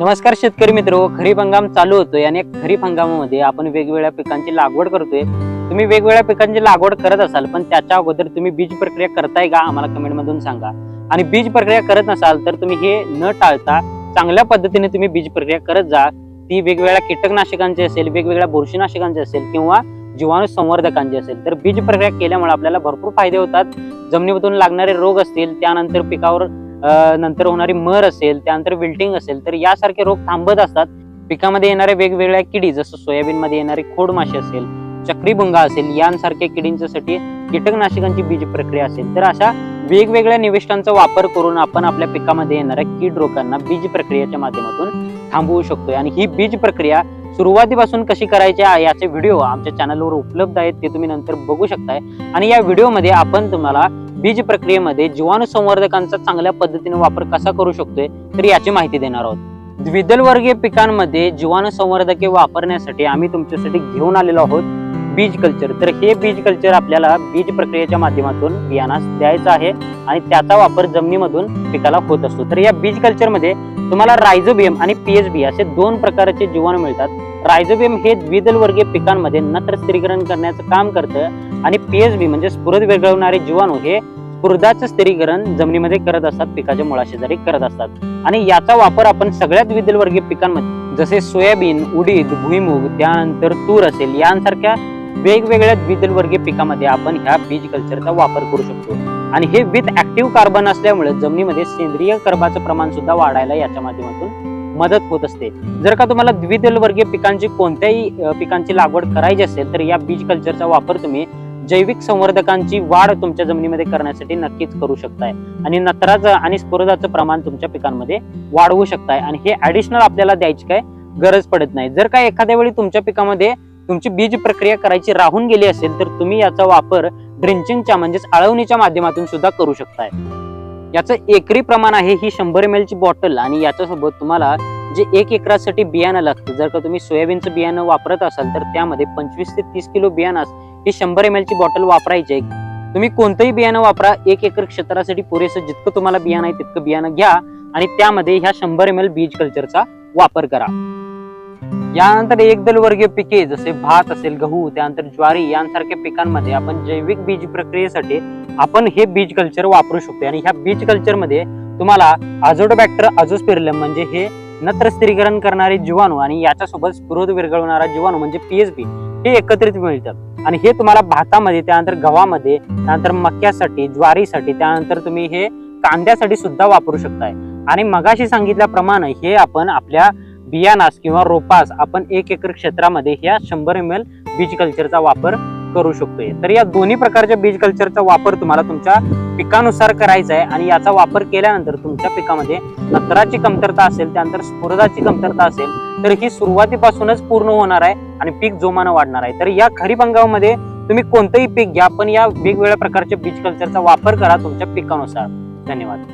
नमस्कार शेतकरी मित्र खरीप हंगाम चालू होतोय आणि खरीप हंगामामध्ये आपण वेगवेगळ्या पिकांची लागवड करतोय. तुम्ही वेगवेगळ्या पिकांची लागवड करत असाल पण त्याच्या अगोदर तुम्ही बीज प्रक्रिया करताय का? आम्हाला कमेंट मधून सांगा. आणि बीज प्रक्रिया करत नसाल तर तुम्ही हे न टाळता चांगल्या पद्धतीने तुम्ही बीज प्रक्रिया करत जा. ती वेगवेगळ्या कीटकनाशकांची असेल वेगवेगळ्या बुरशीनाशकांची असेल किंवा जीवाणू संवर्धकांची असेल तर बीज प्रक्रिया केल्यामुळे आपल्याला भरपूर फायदे होतात. जमिनीमधून लागणारे रोग असतील त्यानंतर पिकावर नंतर होणारी मर असेल त्यानंतर विल्टिंग असेल तर यासारखे रोग थांबत असतात. पिकामध्ये येणाऱ्या वेगवेगळ्या किडी जसं सोयाबीनमध्ये येणारी खोडमाशी असेल चक्रीभुंगा असेल यांसारख्या किडींच्यासाठी कीटकनाशकांची बीज प्रक्रिया असेल तर अशा वेगवेगळ्या निविष्टांचा वापर करून आपण आपल्या पिकामध्ये येणाऱ्या कीड रोगांना बीज प्रक्रियेच्या माध्यमातून थांबवू शकतोय. आणि ही बीज प्रक्रिया सुरुवातीपासून कशी करायची याचे व्हिडिओ आमच्या चॅनलवर उपलब्ध आहेत ते तुम्ही नंतर बघू शकताय. आणि या व्हिडिओमध्ये आपण तुम्हाला बीज प्रक्रियेमध्ये जीवाणू संवर्धकांचा चांगल्या पद्धतीने वापर कसा करू शकतोय तर याची माहिती देणार आहोत. द्विदल वर्गीय पिकांमध्ये जीवाणू संवर्धके वापरण्यासाठी आम्ही तुमच्यासाठी घेऊन आलेलो आहोत बीज कल्चर. तर हे बीज कल्चर आपल्याला बीज प्रक्रियेच्या माध्यमातून बियाणास द्यायचं आहे आणि त्याचा वापर जमिनीमधून पिकाला होत असतो. तर या बीज कल्चरमध्ये तुम्हाला रायझोबियम आणि पीएचबी असे दोन प्रकारचे जीवाणू मिळतात. रायझोबियम हे द्विदल वर्गीय पिकांमध्ये नत्र स्थिरीकरण करण्याचं काम करतं. आणि पीएचबी म्हणजे स्फुरद वेगळवणारे जीवाणू हे स्फुर्दाचं स्थिरीकरण जमिनीमध्ये करत असतात पिकाच्या मुळाशेजारी करत असतात. आणि याचा वापर आपण सगळ्या द्विदल वर्गीय पिकांमध्ये जसे सोयाबीन उडीद भुईमूग त्यानंतर तूर असेल यांसारख्या वेगवेगळ्या द्विदल वर्गीय पिकामध्ये आपण ह्या बीज कल्चरचा वापर करू शकतो. आणि हे विथ ऍक्टिव्ह कार्बन असल्यामुळे जमिनीमध्ये सेंद्रिय कर्बाचं प्रमाण सुद्धा वाढायला याच्या माध्यमातून मदत होत असते. जर का तुम्हाला द्विदल वर्गीय पिकांची कोणत्याही पिकांची लागवड करायची असेल तर या बीज कल्चरचा वापर तुम्ही जैविक संवर्धकांची वाढ तुमच्या जमिनीमध्ये करण्यासाठी नक्कीच करू शकताय. आणि नत्राचं आणि स्फुरदाचं प्रमाण तुमच्या पिकांमध्ये वाढवू शकताय. आणि हे ऍडिशनल आपल्याला द्यायची काय गरज पडत नाही. जर का एखाद्या वेळी तुमच्या पिकामध्ये तुमची बीज प्रक्रिया करायची राहून गेली असेल तर तुम्ही याचा वापर ड्रिंचिंगच्या म्हणजेच आळवणीच्या माध्यमातून सुद्धा करू शकताय. याचं एकरी प्रमाण आहे ही शंभर एम ची बॉटल आणि याच्यासोबत तुम्हाला जे एक एकरासाठी बियाणं लागतं जर का तुम्ही सोयाबीनचं बियाणं वापरत असाल तर त्यामध्ये पंचवीस ते तीस किलो बियाणं ही शंभर एम ची बॉटल वापरायची आहे. तुम्ही कोणतंही बियाणं वापरा एक एकर क्षेत्रासाठी पुरेसं जितकं तुम्हाला बियाणं आहे तितकं बियाणं घ्या आणि त्यामध्ये ह्या शंभर एम एल बीज कल्चरचा वापर करा. यानंतर एकदल वर्गीय पिके जसे भात असेल गहू त्यानंतर ज्वारी यांसारख्या पिकांमध्ये आपण जैविक बीज प्रक्रियेसाठी आपण हे बीज कल्चर वापरू शकतो आणि ह्या बीज कल्चरमध्ये तुम्हाला आझोडोबॅक्टर अझोस्पिरलम म्हणजे हे नत्र स्थिरीकरण करणारे जीवाणू आणि याच्यासोबत स्फुरद विरघळवणारा जीवाणू म्हणजे पीएचबी हे एकत्रित मिळतात. आणि हे तुम्हाला भातामध्ये त्यानंतर गव्हामध्ये त्यानंतर मक्यासाठी ज्वारीसाठी त्यानंतर तुम्ही हे कांद्यासाठी सुद्धा वापरू शकताय. आणि मगाशी सांगितल्याप्रमाणे हे आपण आपल्या बियाणास किंवा रोपास आपण एक एकर क्षेत्रामध्ये ह्या शंभर एम एल बीज कल्चरचा वापर करू शकतोय. तर या दोन्ही प्रकारच्या बीज कल्चरचा वापर तुम्हाला तुमच्या पिकानुसार करायचा आहे आणि याचा वापर केल्यानंतर तुमच्या पिकामध्ये नत्राची कमतरता असेल त्यानंतर स्फुरदाची कमतरता असेल तर ही सुरुवातीपासूनच पूर्ण होणार आहे आणि पीक जोमानं वाढणार आहे. तर या खरीप हंगामामध्ये तुम्ही कोणतंही पीक घ्या पण या वेगवेगळ्या प्रकारच्या बीज कल्चरचा वापर करा तुमच्या पिकानुसार. धन्यवाद.